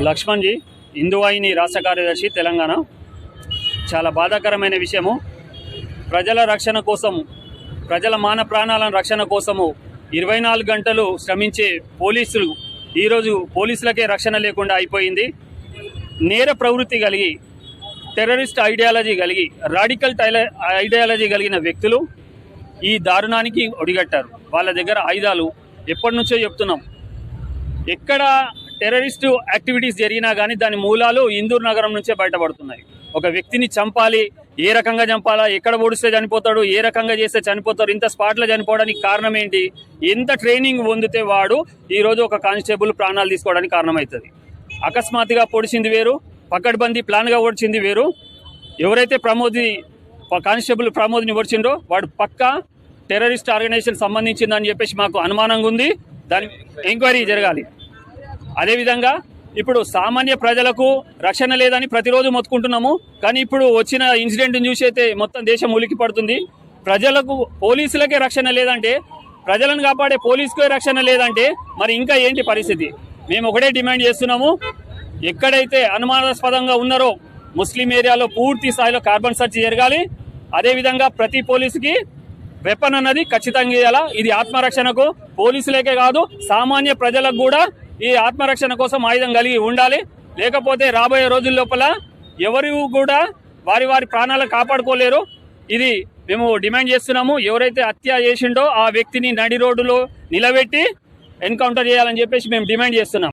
లక్ష్మణ్జీ హిందువాహిని రాష్ట్ర కార్యదర్శి తెలంగాణ. చాలా బాధాకరమైన విషయము. ప్రజల రక్షణ కోసం ప్రజల మాన ప్రాణాల రక్షణ కోసము ఇరవై నాలుగు గంటలు శ్రమించే పోలీసులు ఈరోజు పోలీసులకే రక్షణ లేకుండా అయిపోయింది. నేర ప్రవృత్తి కలిగి టెర్రరిస్ట్ ఐడియాలజీ కలిగి రాడికల్ టైల ఐడియాలజీ కలిగిన వ్యక్తులు ఈ దారుణానికి ఒడిగట్టారు. వాళ్ళ దగ్గర ఆయుధాలు ఎప్పటి నుంచో చెప్తున్నాం. ఎక్కడ టెర్రరిస్టు యాక్టివిటీస్ జరిగినా కానీ దాని మూలాలు ఇందూర్ నగరం నుంచే బయటపడుతున్నాయి. ఒక వ్యక్తిని చంపాలి ఏ రకంగా చంపాలా ఎక్కడ ఓడిస్తే చనిపోతాడు ఏ రకంగా చేస్తే చనిపోతాడు ఇంత స్పాట్లో చనిపోవడానికి కారణం ఏంటి ఎంత ట్రైనింగ్ పొందితే వాడు ఈరోజు ఒక కానిస్టేబుల్ ప్రాణాలు తీసుకోవడానికి కారణమవుతుంది. అకస్మాత్తుగా పొడిచింది వేరు పకడ్బందీ ప్లాన్గా ఓడిచింది వేరు. ఎవరైతే ప్రమోద్ని కానిస్టేబుల్ ప్రమోద్ని ఓడిచిండో వాడు పక్కా టెర్రరిస్ట్ ఆర్గనైజేషన్ సంబంధించిందని చెప్పేసి మాకు అనుమానంగా ఉంది. దాని ఎంక్వైరీ జరగాలి. అదేవిధంగా ఇప్పుడు సామాన్య ప్రజలకు రక్షణ లేదని ప్రతిరోజు మొత్తుకుంటున్నాము. కానీ ఇప్పుడు వచ్చిన ఇన్సిడెంట్ని చూసి అయితే మొత్తం దేశం ఉలికి పడుతుంది. ప్రజలకు పోలీసులకే రక్షణ లేదంటే ప్రజలను కాపాడే పోలీసుకే రక్షణ లేదంటే మరి ఇంకా ఏంటి పరిస్థితి? మేము ఒకటే డిమాండ్ చేస్తున్నాము. ఎక్కడైతే అనుమానాస్పదంగా ఉన్నారో ముస్లిం ఏరియాలో పూర్తి స్థాయిలో కార్బన్ సర్చ్ జరగాలి. అదేవిధంగా ప్రతి పోలీసుకి వెపన్ అన్నది ఖచ్చితంగా ఇవ్వాలా ఇది ఆత్మరక్షణకు పోలీసులకే కాదు సామాన్య ప్రజలకు కూడా ఈ ఆత్మరక్షణ కోసం ఆయుధం కలిగి ఉండాలి. లేకపోతే రాబోయే రోజుల లోపల ఎవరు కూడా వారి వారి ప్రాణాలను కాపాడుకోలేరు. ఇది మేము డిమాండ్ చేస్తున్నాము. ఎవరైతే హత్య చేసిండో ఆ వ్యక్తిని నడి రోడ్డులో నిలబెట్టి ఎన్కౌంటర్ చేయాలని చెప్పేసి మేము డిమాండ్ చేస్తున్నాం.